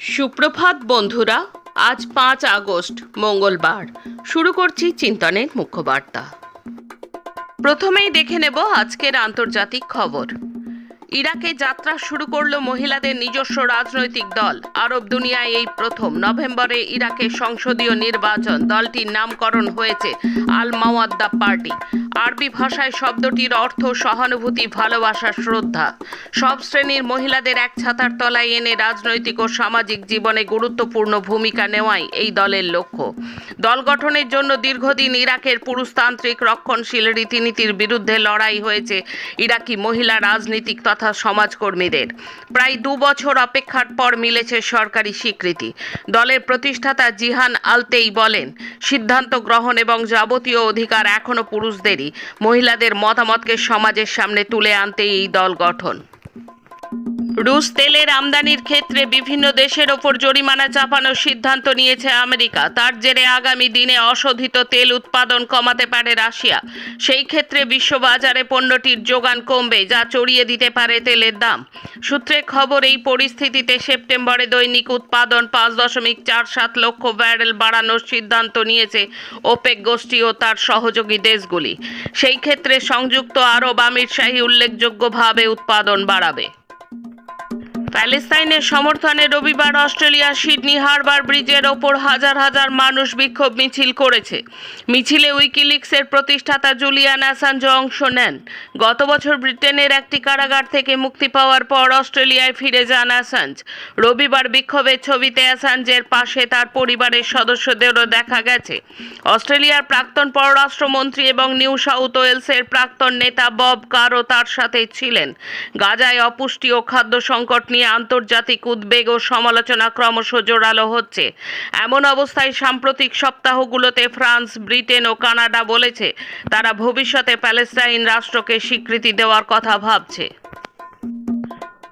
সুপ্রভাত বন্ধুরা, আজ পাঁচ আগস্ট, মঙ্গলবার। শুরু করছি চিন্তনের মুখ্য বার্তা প্রথমেই দেখে নেব আজকের আন্তর্জাতিক খবর। ইরাকে যাত্রা শুরু করল মহিলাদের নিজস্ব রাজনৈতিক দল। আরব দুনিয়ায় এই প্রথম। নভেম্বরে ইরাকে সংসদীয় নির্বাচন। দলটির নামকরণ হয়েছে আল মাওয়াদ্দা পার্টি। আরবি ভাষায় শব্দটির অর্থ সহানুভূতি, ভালোবাসা, শ্রদ্ধা। সব শ্রেণির মহিলাদের এক ছাতার তলায় এনে রাজনৈতিক ও সামাজিক জীবনে গুরুত্বপূর্ণ ভূমিকা নেওয়াই এই দলের লক্ষ্য। দল গঠনের জন্য দীর্ঘদিন ইরাকের পুরুষতান্ত্রিক রক্ষণশীল রীতিনীতির বিরুদ্ধে লড়াই হয়েছে ইরাকি মহিলা রাজনীতিক তথা সমাজকর্মীদের। প্রায় দু বছর অপেক্ষার পর মিলেছে সরকারি স্বীকৃতি। দলের প্রতিষ্ঠাতা জিহান আলতেই বলেন, সিদ্ধান্ত গ্রহণ এবং যাবতীয় অধিকার এখনও পুরুষদেরই। মহিলাদের মতামতকে সমাজের সামনে তুলে আনতে এই দল গঠন। রুশ তেলের আমদানির ক্ষেত্রে বিভিন্ন দেশের ওপর জরিমানা চাপানোর সিদ্ধান্ত নিয়েছে আমেরিকা। তার জেরে আগামী দিনে অশোধিত তেল উৎপাদন কমাতে পারে রাশিয়া। সেই ক্ষেত্রে বিশ্ববাজারে পণ্যটির যোগান কমবে, যা চড়িয়ে দিতে পারে তেলের দাম। সূত্রে খবর, এই পরিস্থিতিতে সেপ্টেম্বরে দৈনিক উৎপাদন পাঁচ দশমিক চার সাত লক্ষ ব্যারেল বাড়ানোর সিদ্ধান্ত নিয়েছে ওপেক গোষ্ঠী ও তার সহযোগী দেশগুলি। সেই ক্ষেত্রে সংযুক্ত আরব আমির শাহী উল্লেখযোগ্যভাবে উৎপাদন বাড়াবে। প্যালেস্তাইনের সমর্থনে রবিবার অস্ট্রেলিয়ার সিডনি হারবার ব্রিজের ওপর হাজার হাজার মানুষ বিক্ষোভ মিছিল করেছে। মিছিলে উইকিলিক্সের প্রতিষ্ঠাতা জুলিয়ান অ্যাসাঞ্জ অংশ নেন। গত বছর ব্রিটেনের একটি কারাগার থেকে মুক্তি পাওয়ার পর অস্ট্রেলিয়ায় ফিরে যান অ্যাসাঞ্জ। রবিবার বিক্ষোভের ছবিতে অ্যাসাঞ্জের পাশে তার পরিবারের সদস্যদেরও দেখা গেছে। অস্ট্রেলিয়ার প্রাক্তন পররাষ্ট্রমন্ত্রী এবং নিউ সাউথ ওয়েলসের প্রাক্তন নেতা বব কারও তার সাথে ছিলেন। গাজায় অপুষ্টি ও খাদ্য সংকট নিয়ে আন্তর্জাতিক উদ্বেগ ও সমালোচনা ক্রমশ জোরালো হচ্ছে। এমন অবস্থায় সাম্প্রতিক সপ্তাহগুলোতে ফ্রান্স, ব্রিটেন ও কানাডা বলেছে, তারা ভবিষ্যতে প্যালেস্টাইন রাষ্ট্রকে স্বীকৃতি দেওয়ার কথা ভাবছে।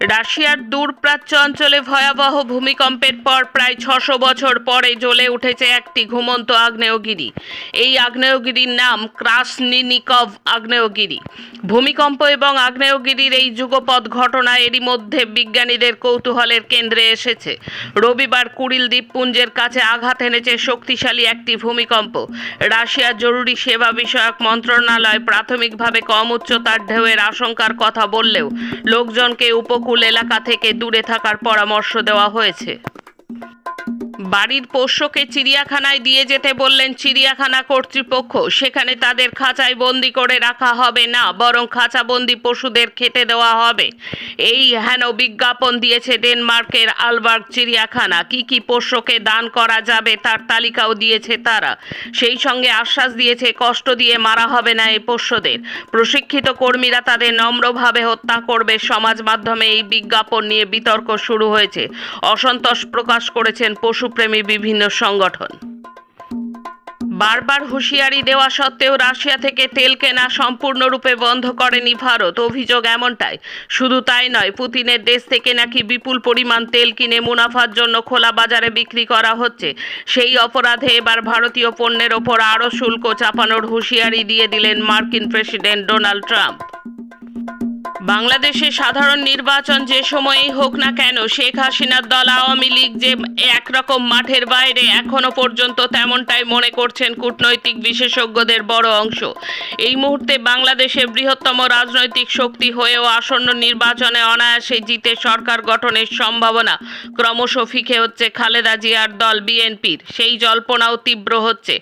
রাশিয়ার দূরপ্রাচ্য অঞ্চলে ভয়াবহ ভূমিকম্পের পর প্রায় ছশো বছর পরে জ্বলে উঠেছে একটি ঘুমন্ত আগ্নেয়গিরি। এই আগ্নেয়গিরির নাম ক্রাসনিনিকভ আগ্নেয়গিরি। ভূমিকম্প এবং আগ্নেয়গিরির এই যুগপৎ ঘটনা এরই মধ্যে বিজ্ঞানীদের কৌতূহলের কেন্দ্রে এসেছে। রবিবার কুড়িল দ্বীপপুঞ্জের কাছে আঘাত এনেছে শক্তিশালী একটি ভূমিকম্প। রাশিয়ার জরুরি সেবা বিষয়ক মন্ত্রণালয় প্রাথমিকভাবে কম উচ্চতার ঢেউয়ের আশঙ্কার কথা বললেও লোকজনকে উপকূল এলাকা থেকে দূরে থাকার পরামর্শ দেওয়া হয়েছে। বাড়ির পোষ্যকে চিড়িয়াখানায় দিয়ে যেতে বললেন চিড়িয়াখানা কর্তৃপক্ষ। সেখানে তাদের খাঁচায় বন্দি করে রাখা হবে না, বরং খাঁচাবন্দি পশুদের খেতে দেওয়া হবে। এই হেন বিজ্ঞাপন দিয়েছে ডেনমার্কের আলবার্গ চিড়িয়াখানা। কি কি পোষ্যকে দান করা যাবে তার তালিকাও দিয়েছে তারা। সেই সঙ্গে আশ্বাস দিয়েছে, কষ্ট দিয়ে মারা হবে না এই পোষ্যদের। প্রশিক্ষিত কর্মীরা তাদের নম্রভাবে হত্যা করবে। সমাজ মাধ্যমে এই বিজ্ঞাপন নিয়ে বিতর্ক শুরু হয়েছে। অসন্তোষ প্রকাশ করেছেন পশুপ্রেমী বিভিন্ন সংগঠন। বারবার হুঁশিয়ারি দেওয়া সত্ত্বেও রাশিয়া থেকে তেল কেনা সম্পূর্ণরূপে বন্ধ করেনি ভারত। অভিযোগ এমনটাই। শুধু তাই নয়, পুতিনের দেশ থেকে নাকি বিপুল পরিমাণ তেল কিনে মুনাফার জন্য খোলা বাজারে বিক্রি করা হচ্ছে। সেই অপরাধে এবার ভারতীয় পণ্যের ওপর আরও শুল্ক চাপানোর হুঁশিয়ারি দিয়ে দিলেন মার্কিন প্রেসিডেন্ট ডোনাল্ড ট্রাম্প। বাংলাদেশে সাধারণ নির্বাচন যে সময়েই হোক না কেন, শেখ হাসিনার দল আওয়ামী লীগ যে একরকম মাঠের বাইরে এখনও পর্যন্ত তেমনটাই মনে করছেন কূটনৈতিক বিশেষজ্ঞদের বড় অংশ। এই মুহূর্তে বাংলাদেশের বৃহত্তম রাজনৈতিক শক্তি হয়েও আসন্ন নির্বাচনে অনায়াসে জিতে সরকার গঠনের সম্ভাবনা। ক্রমশ ফিকে হচ্ছে খালেদা জিয়ার দল বিএনপির। সেই জল্পনাও তীব্র হচ্ছে।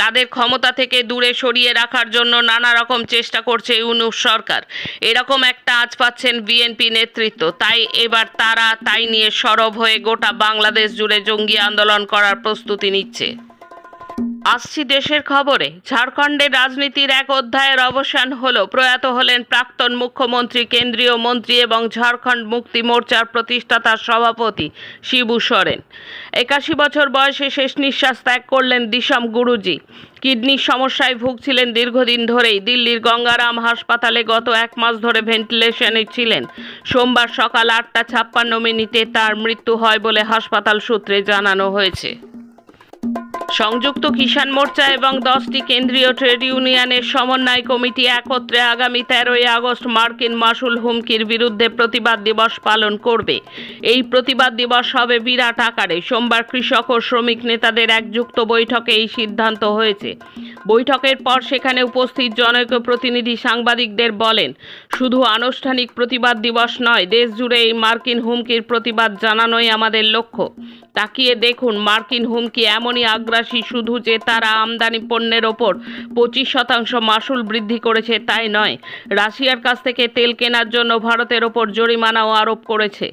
তাদের ক্ষমতা থেকে দূরে সরিয়ে রাখার জন্য নানা রকম চেষ্টা করছে ইউনুস সরকার। এরকম একটা আজ পাচ্ছেন বিএনপি নেতৃত্ব। তাই এবার তারা তাই নিয়ে সরব হয়ে গোটা বাংলাদেশ জুড়ে জঙ্গি আন্দোলন করার প্রস্তুতি নিচ্ছে। আসছি দেশের খবরে। ঝাড়খণ্ডের রাজনীতির এক অধ্যায়ের অবসান হল। প্রয়াত হলেন প্রাক্তন মুখ্যমন্ত্রী, কেন্দ্রীয় মন্ত্রী এবং ঝাড়খণ্ড মুক্তি মোর্চার প্রতিষ্ঠাতার সভাপতি শিবু সোরেন। একাশি বছর বয়সে শেষ নিঃশ্বাস ত্যাগ করলেন দিশম গুরুজি। কিডনির সমস্যায় ভুগছিলেন দীর্ঘদিন ধরেই। দিল্লির গঙ্গারাম হাসপাতালে গত এক মাস ধরে ভেন্টিলেশনে ছিলেন। সোমবার সকাল আটটা ছাপ্পান্ন মিনিটে তার মৃত্যু হয় বলে হাসপাতাল সূত্রে জানানো হয়েছে। সংযুক্ত কিষাণ মোর্চা এবং দশটি কেন্দ্রীয় ট্রেড ইউনিয়নের সমন্বয় কমিটি একত্রে আগামী তেরোই আগস্ট মার্কিন মাসুল হুমকির বিরুদ্ধে প্রতিবাদ দিবস পালন করবে। এই প্রতিবাদ দিবস হবে বিরাট আকারে। সোমবার কৃষক ও শ্রমিক নেতাদের একযুক্ত বৈঠকে এই সিদ্ধান্ত হয়েছে। বৈঠকের পর সেখানে উপস্থিত জনৈক প্রতিনিধি সাংবাদিকদের বলেন, শুধু আনুষ্ঠানিক প্রতিবাদ দিবস নয় দেশ জুড়ে এই মার্কিন হুমকির প্রতিবাদ জানানোই আমাদের লক্ষ্য। তাকিয়ে দেখুন, মার্কিন হুমকি এমনই আগ্রাসী শুধু যে তারা আমদানি পণ্যের ওপর পঁচিশ শতাংশ মাসুল বৃদ্ধি করেছে তাই নয়, রাশিয়ার কাছ থেকে তেল কেনার জন্য ভারতের ওপর জরিমানাও আরোপ করেছে।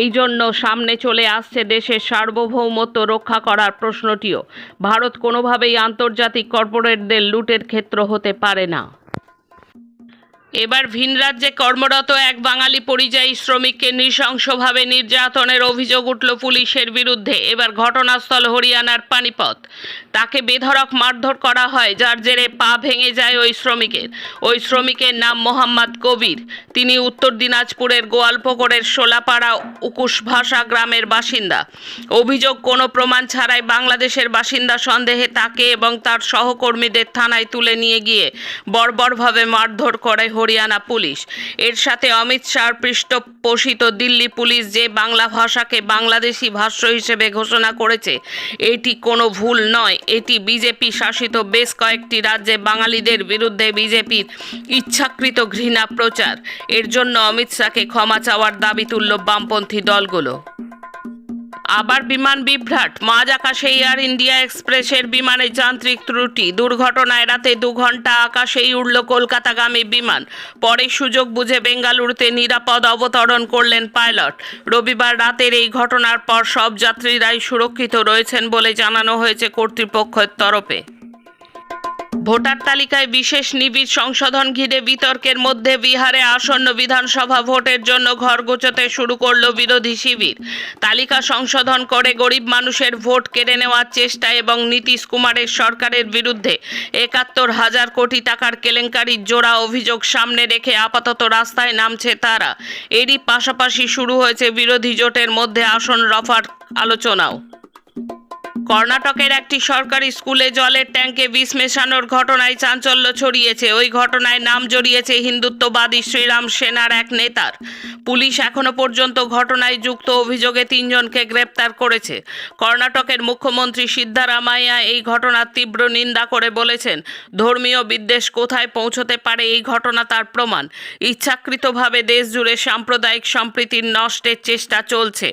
এই জন্য সামনে চলে আসছে দেশের সার্বভৌমত্ব রক্ষা করার প্রশ্নটিও। ভারত কোনোভাবেই আন্তর্জাতিক কর্পোরেটদের লুটের ক্ষেত্র হতে পারে না। এবার ভিন রাজ্যে কর্মরত এক বাঙালি পরিযায়ী শ্রমিককে নৃশংসভাবে নির্যাতনের অভিযোগ উঠল পুলিশের বিরুদ্ধে। এবার ঘটনাস্থল হরিয়ানার পানিপথ। তাকে বেধড়ক মারধর করা হয়, যার জেরে পা ভেঙে যায় ওই শ্রমিকের। ওই শ্রমিকের নাম মোহাম্মদ কবির। তিনি উত্তর দিনাজপুরের গোয়ালপুকুরের শোলাপাড়া উকুশ ভাষা গ্রামের বাসিন্দা। অভিযোগ, কোনো প্রমাণ ছাড়াই বাংলাদেশের বাসিন্দা সন্দেহে তাকে এবং তার সহকর্মীদের থানায় তুলে নিয়ে গিয়ে বর্বরভাবে মারধর করে হরিয়ানা পুলিশ। এর সাথে অমিত শাহর পৃষ্ঠপোষিত দিল্লি পুলিশ যে বাংলা ভাষাকে বাংলাদেশি ভাষ্য হিসেবে ঘোষণা করেছে, এটি কোনো ভুল নয়। এটি বিজেপি শাসিত বেশ কয়েকটি রাজ্যে বাঙালিদের বিরুদ্ধে বিজেপির ইচ্ছাকৃত ঘৃণা প্রচার। এর জন্য অমিত শাহকে ক্ষমা চাওয়ার দাবি তুলল বামপন্থী দলগুলো। আবার বিমান বিভ্রাট। মাঝ আকাশে এয়ার ইন্ডিয়া এক্সপ্রেসের বিমানে যান্ত্রিক ত্রুটি। দুর্ঘটনায় রাতে দু ঘণ্টা আকাশেই উড়ল কলকাতাগামী বিমান। পরে সুযোগ বুঝে বেঙ্গালুরুতে নিরাপদ অবতরণ করলেন পাইলট। রবিবার রাতের এই ঘটনার পর সব যাত্রীরাই সুরক্ষিত রয়েছেন বলে জানানো হয়েছে কর্তৃপক্ষের তরফে। ভোটার তালিকায় বিশেষ নিবিড় সংশোধন ঘিরে বিতর্কের মধ্যে বিহারে আসন্ন বিধানসভা ভোটের জন্য ঘর গোছাতে শুরু করল বিরোধী শিবির। তালিকা সংশোধন করে গরিব মানুষের ভোট কেড়ে নেওয়ার চেষ্টা এবং নীতিশ কুমারের সরকারের বিরুদ্ধে একাত্তর হাজার কোটি টাকার কেলেঙ্কারির জোড়া অভিযোগ সামনে রেখে আপাতত রাস্তায় নামছে তারা। এরই পাশাপাশি শুরু হয়েছে বিরোধী জোটের মধ্যে আসন রফার আলোচনাও। কর্ণাটকের একটি সরকারি স্কুলে জলের ট্যাঙ্কে বিষ মেশানোর ঘটনায় চাঞ্চল্য ছড়িয়েছে। ওই ঘটনায় নাম জড়িয়েছে হিন্দুত্ববাদী শ্রীরাম সেনার এক নেতার। পুলিশ এখনও পর্যন্ত ঘটনায় যুক্ত অভিযোগে তিনজনকে গ্রেপ্তার করেছে। কর্ণাটকের মুখ্যমন্ত্রী সিদ্ধারামাইয়া এই ঘটনার তীব্র নিন্দা করে বলেছেন, ধর্মীয় বিদ্বেষ কোথায় পৌঁছতে পারে এই ঘটনা তার প্রমাণ। ইচ্ছাকৃতভাবে দেশ জুড়ে সাম্প্রদায়িক সম্প্রীতির নষ্টের চেষ্টা চলছে।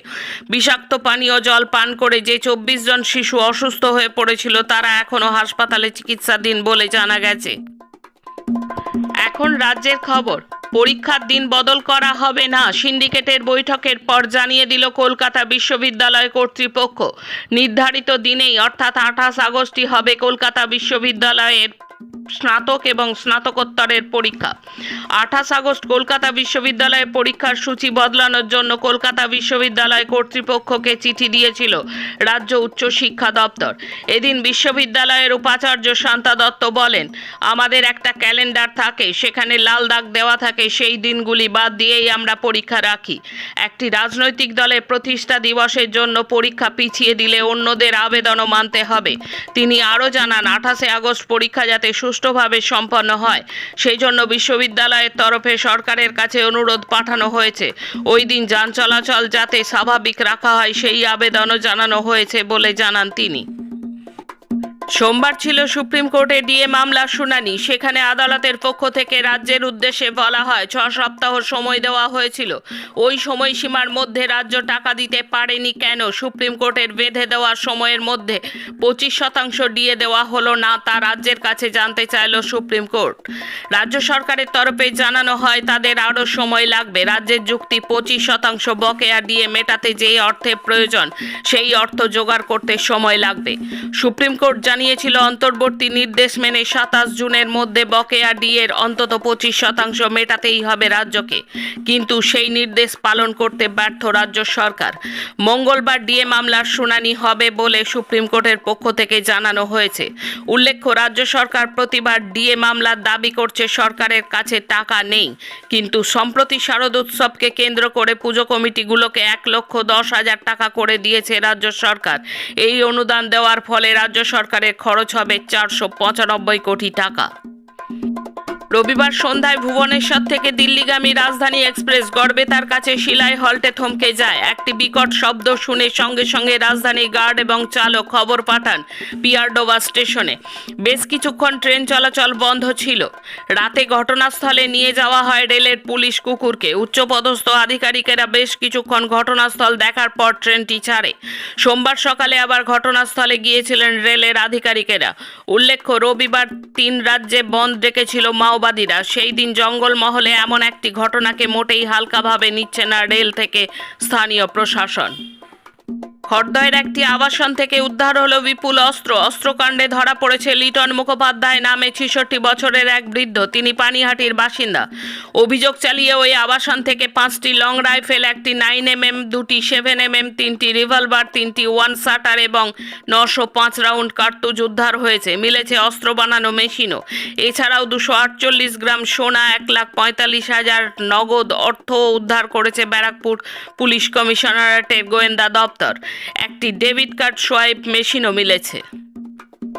বিষাক্ত পানীয় জল পান করে যে চব্বিশ জন শিশু অসুস্থ হয়ে পড়েছিল, তারা এখনও হাসপাতালে চিকিৎসাধীন বলে জানা গেছে। এখন রাজ্যের খবর, পরীক্ষার দিন বদল করা হবে না, সিন্ডিকেটের বৈঠকের পর জানিয়ে দিল কলকাতা বিশ্ববিদ্যালয় কর্তৃপক্ষ। নির্ধারিত দিনেই, অর্থাৎ আঠাশ আগস্টই হবে কলকাতা বিশ্ববিদ্যালয়ের স্নাতক এবং স্নাতকোত্তরের পরীক্ষা। আঠাশ আগস্ট কলকাতা বিশ্ববিদ্যালয়ের পরীক্ষার সূচি বদলানোর জন্য কলকাতা বিশ্ববিদ্যালয় কর্তৃপক্ষকে চিঠি দিয়েছিল রাজ্য উচ্চ শিক্ষা দপ্তর। এদিন বিশ্ববিদ্যালয়ের উপাচার্য শান্তা দত্ত বলেন, আমাদের একটা ক্যালেন্ডার থাকে, সেখানে লাল দাগ দেওয়া থাকে, সেই দিনগুলি বাদ দিয়েই আমরা পরীক্ষা রাখি। একটি রাজনৈতিক দলের প্রতিষ্ঠা দিবসের জন্য পরীক্ষা পিছিয়ে দিলে অন্যদের আবেদনও মানতে হবে। তিনি আরও জানান, আঠাশে আগস্ট পরীক্ষা যাতে সুষ্ঠুভাবে সম্পন্ন হয়। সেই জন্য বিশ্ববিদ্যালয়ের তরফে সরকারের কাছে অনুরোধ পাঠানো হয়েছে। ওই দিন যান চলাচল যাতে স্বাভাবিক রাখা হয়, সেই আবেদনও জানানো হয়েছে বলে জানান তিনি। সোমবার ছিল সুপ্রিম কোর্টে ডিএ মামলার শুনানি। সেখানে আদালতের পক্ষ থেকে রাজ্যের উদ্দেশ্যে বলা হয়, ছ সপ্তাহ সময় দেওয়া হয়েছিল। ওই সময়সীমার মধ্যে রাজ্য টাকা দিতে পারেনি কেন? সুপ্রিম কোর্টের বেঁধে দেওয়া সময়ের মধ্যে পঁচিশ শতাংশ ডিএ দেওয়া হলো না তা রাজ্যের কাছে জানতে চাইল সুপ্রিম কোর্ট। রাজ্য সরকারের তরফে জানানো হয়, তাদের আরও সময় লাগবে। রাজ্যের যুক্তি, পঁচিশ শতাংশ বকেয়া ডিএ মেটাতে যেই অর্থের প্রয়োজন, সেই অর্থ জোগাড় করতে সময় লাগবে। সুপ্রিম কোর্ট জানিয়েছিল অন্তর্বর্তী নির্দেশ মেনে সাতাশ জুনের মধ্যে বকেয়া ডিএর অন্তত পঁচিশ শতাংশ মেটাতেই হবে রাজ্যকে। কিন্তু সেই নির্দেশ পালন করতে ব্যর্থ রাজ্য সরকার। মঙ্গলবার ডিএ মামলার শুনানি হবে বলে সুপ্রিম কোর্টের পক্ষ থেকে জানানো হয়েছে। উল্লেখ্য, রাজ্য সরকার প্রতিবার ডিএ মামলার দাবি করছে সরকারের কাছে টাকা নেই। কিন্তু সম্প্রতি শারদ উৎসবকে কেন্দ্র করে পুজো কমিটিগুলোকে এক লক্ষ দশ হাজার টাকা করে দিয়েছে রাজ্য সরকার। এই অনুদান দেওয়ার ফলে রাজ্য সরকারের খরচ হবে চারশো পঁচানব্বই কোটি টাকা। রবিবার সন্ধ্যায় ভুবনেশ্বর থেকে দিল্লিগামী রাজধানী এক্সপ্রেস গড়বেতার কাছে শিলাই হল্টে থমকে যায়। একটি বিকট শব্দ শুনে সঙ্গে সঙ্গে রাজধানী গার্ড এবং চালক খবর পাঠান পিয়ারডোবা স্টেশনে। বেশ কিছুক্ষণ ট্রেন চলাচল বন্ধ ছিল। রাতে ঘটনাস্থলে নিয়ে যাওয়া হয় রেলের পুলিশ কুকুরকে। উচ্চপদস্থ আধিকারিকেরা বেশ কিছুক্ষণ ঘটনাস্থল দেখার পর ট্রেনটি ছাড়ে। সোমবার সকালে আবার ঘটনাস্থলে গিয়েছিলেন রেলের আধিকারিকেরা। উল্লেখ্য, রবিবার তিন রাজ্যে বন্ধ ডেকেছিল মাওবাদীরা। সেই দিন জঙ্গলমহলে এমন একটি ঘটনাকে মোটেই হালকাভাবে নিচ্ছে না রেল থেকে স্থানীয় প্রশাসন। খড়দহের একটি আবাসন থেকে উদ্ধার হলো বিপুল অস্ত্র। অস্ত্রকাণ্ডে ধরা পড়েছে লিটন মুখোপাধ্যায় নামে ছেষট্টি বছরের এক বৃদ্ধ। তিনি পানিহাটির বাসিন্দা। অভিযোগ চালিয়ে ওই আবাসন থেকে পাঁচটি লং রাইফেল, একটি নাইন এম এম দুটি সেভেন এম এম তিনটি রিভলভার, তিনটি ওয়ান শাটার এবং নশো পাঁচ রাউন্ড কার্তুজ উদ্ধার হয়েছে। মিলেছে অস্ত্র বানানো মেশিনও। এছাড়াও দুশো আটচল্লিশ গ্রাম সোনা, এক লাখ পঁয়তাল্লিশ হাজার নগদ অর্থ উদ্ধার করেছে ব্যারাকপুর পুলিশ কমিশনারেটের গোয়েন্দা দপ্তর। একটি ডেবিট কার্ড সোয়াইপ মেশিনও মিলেছে।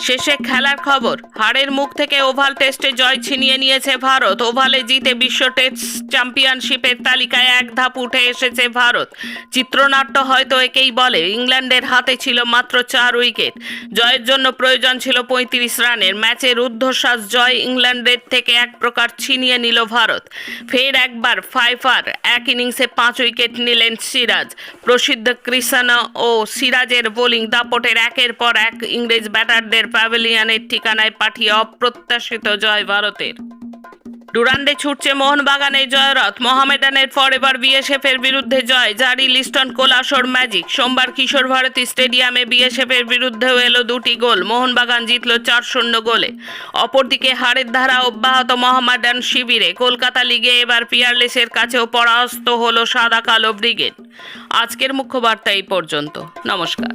শেষে খেলার খবর। হারের মুখ থেকে ওভাল টেস্টে জয় ছিনিয়ে নিয়েছে ভারত। ওভালে জিতে বিশ্ব টেস্ট চ্যাম্পিয়নশিপের তালিকায় এক ধাপ উঠে এসেছে ভারত। চিত্রনাট্য হয়তো একেই বলে, ইংল্যান্ডের হাতে ছিল মাত্র চার উইকেট। জয়ের জন্য প্রয়োজন ছিল পঁয়ত্রিশ রানের। ম্যাচের ঊর্ধ্বশ্বাস জয় ইংল্যান্ডের থেকে এক প্রকার ছিনিয়ে নিল ভারত। ফের একবার ফাইফার এক ইনিংসে পাঁচ উইকেট নিলেন সিরাজ। প্রসিদ্ধ কৃষাণ ও সিরাজের বোলিং দাপটের একের পর এক ইংরেজ ব্যাটারদের প্যাভিলিয়নের ঠিকানায় পাঠিয়ে অপ্রত্যাশিত জয় ভারতের। ডুরান্ডে ছুটছে মোহনবাগানের জয়রথ। মোহামেডানের পর এবার বিএসএফ এর বিরুদ্ধে জয়। জারি লিস্টন কোলাসোর ম্যাজিক। সোমবার কিশোর ভারতী স্টেডিয়ামে বিএসএফ এর বিরুদ্ধেও এলো দুটি গোল। মোহনবাগান জিতল চার শূন্য গোলে। অপরদিকে হারের ধারা অব্যাহত মোহামেডান শিবিরে। কলকাতা লিগে এবার পিয়ারলেসের কাছেও পরাস্ত হলো সাদা কালো ব্রিগেড। আজকের মুখ্য বার্তা এই পর্যন্ত। নমস্কার।